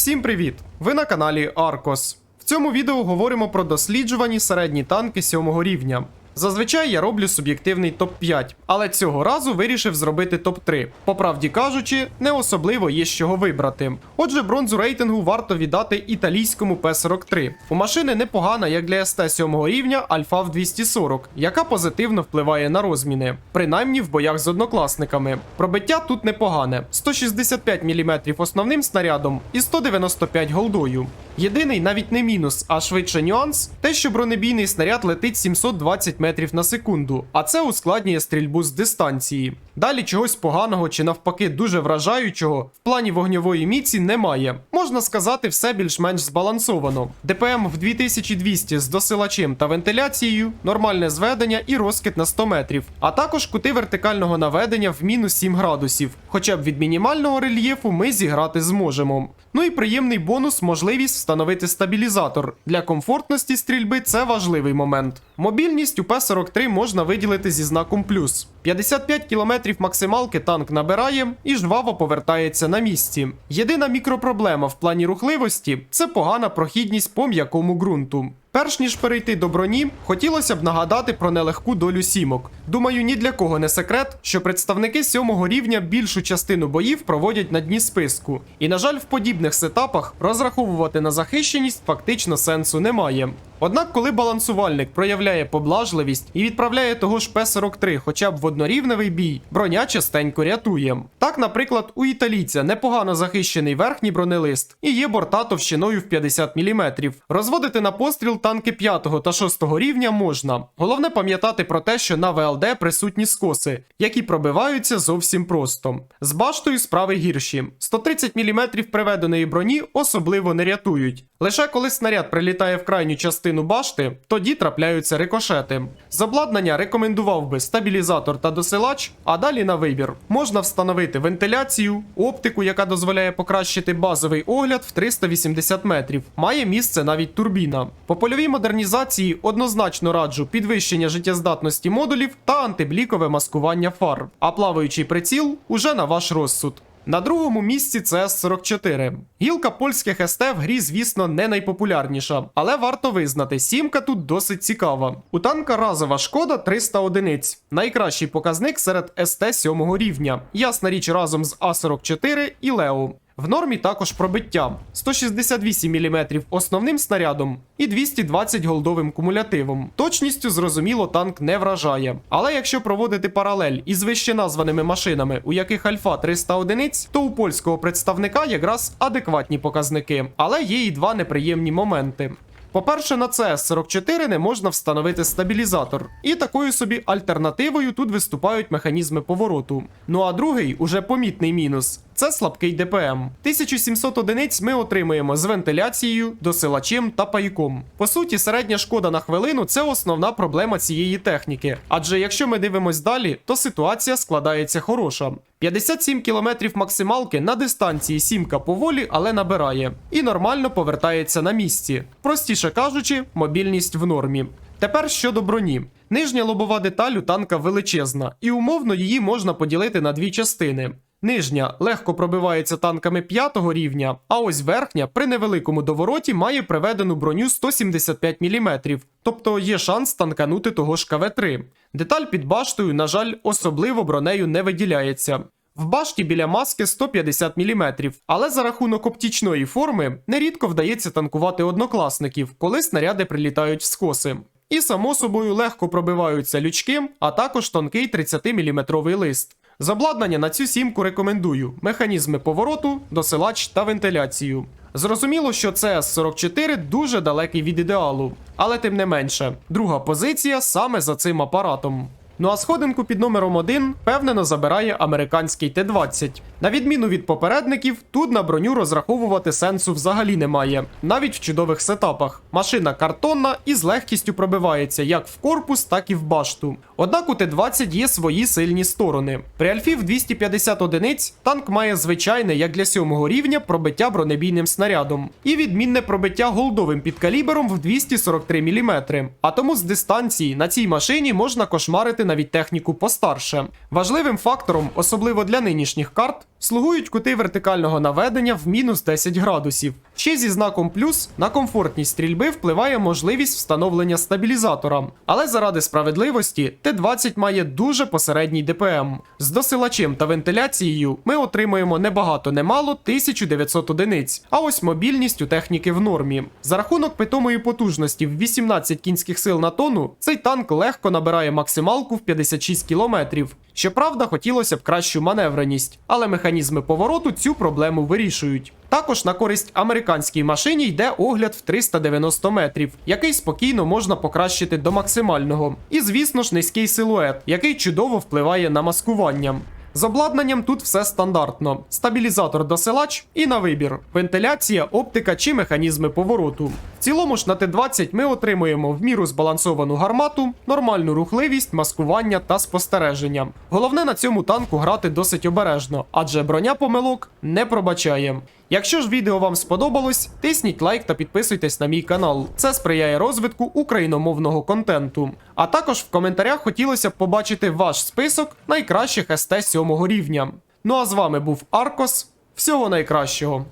Всім привіт! Ви на каналі Аркос. В цьому відео говоримо про досліджувані середні танки 7 рівня. Зазвичай я роблю суб'єктивний топ-5, але цього разу вирішив зробити топ-3. По правді кажучи, не особливо є з чого вибрати. Отже, бронзу рейтингу варто віддати італійському П-43. У машини непогана, як для СТ 7 рівня, Альфа в 240, яка позитивно впливає на розміни, принаймні в боях з однокласниками. Пробиття тут непогане: 165 мм основним снарядом і 195 голдою. Єдиний навіть не мінус, а швидше нюанс те, що бронебійний снаряд летить 720 метрів на секунду, а це ускладнює стрільбу з дистанції. Далі чогось поганого чи навпаки дуже вражаючого в плані вогньової міці немає. Можна сказати, все більш-менш збалансовано. ДПМ в 2200 з досилачем та вентиляцією, нормальне зведення і розкид на 100 метрів, а також кути вертикального наведення в мінус 7 градусів. Хоча б від мінімального рельєфу ми зіграти зможемо. Ну і приємний бонус можливість встановити стабілізатор. Для комфортності стрільби це важливий момент. Мобільність у П-43 можна виділити зі знаком плюс. 55 км максималки танк набирає і жваво повертається на місці. Єдина мікропроблема в плані рухливості це погана прохідність по м'якому ґрунту. Перш ніж перейти до броні, хотілося б нагадати про нелегку долю сімок. Думаю, ні для кого не секрет, що представники сьомого рівня більшу частину боїв проводять на дні списку. І, на жаль, в подібних сетапах розраховувати на захищеність фактично сенсу немає. Однак, коли балансувальник проявляє поблажливість і відправляє того ж П-43 хоча б в однорівневий бій, броня частенько рятує. Так, наприклад, у італійця непогано захищений верхній бронелист і є борта товщиною в 50 мм. Розводити на постріл танки 5 та 6 рівня можна. Головне пам'ятати про те, що на ВЛД присутні скоси, які пробиваються зовсім просто. З баштою справи гірші. 130 мм приведеної броні особливо не рятують. Лише коли снаряд прилітає в крайню частину башти, тоді трапляються рикошети. З обладнання рекомендував би стабілізатор та досилач, а далі на вибір. Можна встановити вентиляцію, оптику, яка дозволяє покращити базовий огляд в 380 метрів. Має місце навіть турбіна. По польовій модернізації однозначно раджу підвищення життєздатності модулів та антиблікове маскування фар. А плаваючий приціл уже на ваш розсуд. На другому місці це С-44. Гілка польських СТ в грі, звісно, не найпопулярніша, але варто визнати, сімка тут досить цікава. У танка разова шкода 300 одиниць. Найкращий показник серед СТ 7 рівня. Ясна річ разом з А-44 і Лео. В нормі також пробиття 168 мм основним снарядом і 220 голдовим кумулятивом. Точністю, зрозуміло, танк не вражає. Але якщо проводити паралель із вище названими машинами, у яких альфа 300 одиниць, то у польського представника якраз адекватні показники, але є і два неприємні моменти. По-перше, на CS44 не можна встановити стабілізатор, і такою собі альтернативою тут виступають механізми повороту. Ну а другий, уже помітний мінус. Це слабкий ДПМ. 1700 одиниць ми отримуємо з вентиляцією, досилачем та пайком. По суті, середня шкода на хвилину це основна проблема цієї техніки. Адже якщо ми дивимось далі, то ситуація складається хороша. 57 км максималки на дистанції сімка поволі, але набирає. І нормально повертається на місці. Простіше кажучи, мобільність в нормі. Тепер щодо броні. Нижня лобова деталь у танка величезна, і умовно її можна поділити на дві частини. Нижня легко пробивається танками 5 рівня, а ось верхня при невеликому довороті має приведену броню 175 мм, тобто є шанс танканути того ж КВ-3. Деталь під баштою, на жаль, особливо бронею не виділяється. В башті біля маски 150 мм, але за рахунок оптічної форми нерідко вдається танкувати однокласників, коли снаряди прилітають в скоси. І само собою легко пробиваються лючки, а також тонкий 30-мм лист. З обладнання на цю сімку рекомендую механізми повороту, досилач та вентиляцію. Зрозуміло, що CS44 дуже далекий від ідеалу, але тим не менше, друга позиція саме за цим апаратом. Ну а сходинку під номером 1 впевнено забирає американський Т-20. На відміну від попередників, тут на броню розраховувати сенсу взагалі немає, навіть в чудових сетапах. Машина картонна і з легкістю пробивається як в корпус, так і в башту. Однак у Т-20 є свої сильні сторони. При Альфів 250 одиниць танк має звичайне, як для сьомого рівня, пробиття бронебійним снарядом і відмінне пробиття голдовим підкалібером в 243 мм. А тому з дистанції на цій машині можна кошмарити навіть техніку постарше. Важливим фактором, особливо для нинішніх карт, Слугують кути вертикального наведення в мінус 10 градусів. Ще зі знаком плюс на комфортність стрільби впливає можливість встановлення стабілізатора. Але заради справедливості Т-20 має дуже посередній ДПМ. З досилачем та вентиляцією ми отримуємо небагато немало 1900 одиниць. А ось мобільність у техніки в нормі. За рахунок питомої потужності в 18 кінських сил на тонну, цей танк легко набирає максималку в 56 кілометрів. Щоправда, хотілося б кращу маневреність, але механізми повороту цю проблему вирішують. Також на користь американській машині йде огляд в 390 метрів, який спокійно можна покращити до максимального. І, звісно ж, низький силует, який чудово впливає на маскування. З обладнанням тут все стандартно: стабілізатор досилач і на вибір, вентиляція, оптика чи механізми повороту. В цілому ж на Т-20 ми отримуємо в міру збалансовану гармату, нормальну рухливість, маскування та спостереження. Головне на цьому танку грати досить обережно, адже броня помилок не пробачає. Якщо ж відео вам сподобалось, тисніть лайк та підписуйтесь на мій канал. Це сприяє розвитку україномовного контенту. А також в коментарях хотілося б побачити ваш список найкращих СТ 7 рівня. Ну а з вами був Аркос. Всього найкращого!